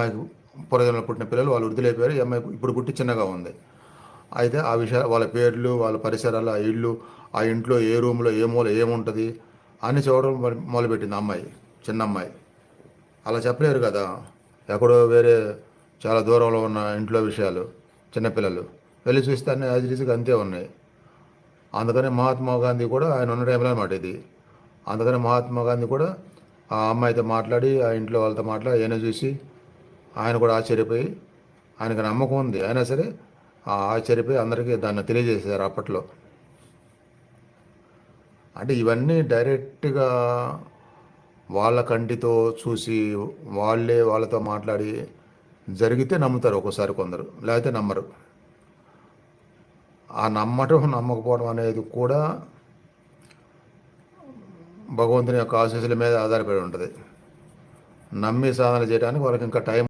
అమ్మాయికి పూర్వజన్మలో పుట్టిన పిల్లలు వాళ్ళు వృద్ధులైపోయారు ఈ అమ్మాయి ఇప్పుడు పుట్టి చిన్నగా ఉంది. అయితే ఆ విషయాలు వాళ్ళ పేర్లు వాళ్ళ పరిసరాలు ఆ ఇల్లు ఆ ఇంట్లో ఏ రూమ్లో ఏ మూల ఏముంటుంది అని చూడడం మొదలుపెట్టింది అమ్మాయి చిన్న అమ్మాయి. అలా చెప్పలేరు కదా. ఎక్కడో వేరే చాలా దూరంలో ఉన్న ఇంట్లో విషయాలు చిన్నపిల్లలు వెళ్ళి చూస్తే అన్ని యాజ్ అంతే ఉన్నాయి. అందుకనే మహాత్మా గాంధీ కూడా ఆయన ఉన్న టైంలో అనమాట ఇది. అందుకనే మహాత్మా గాంధీ కూడా ఆ అమ్మాయితో మాట్లాడి ఆ ఇంట్లో వాళ్ళతో మాట్లాడి ఆయన చూసి ఆయన కూడా ఆశ్చర్యపోయి ఆయనకు నమ్మకం ఉంది. అయినా సరే ఆ ఆశ్చర్యపోయి అందరికీ దాన్ని తెలియజేశారు అప్పట్లో. అంటే ఇవన్నీ డైరెక్ట్గా వాళ్ళ కంటితో చూసి వాళ్ళే వాళ్ళతో మాట్లాడి జరిగితే నమ్ముతారు ఒక్కోసారి కొందరు లేకపోతే నమ్మరు. ఆ నమ్మటం నమ్మకపోవడం అనేది కూడా భగవంతుని యొక్క ఆశీస్సుల మీద ఆధారపడి ఉంటుంది. నమ్మి సాధన చేయడానికి వాళ్ళకి ఇంకా టైం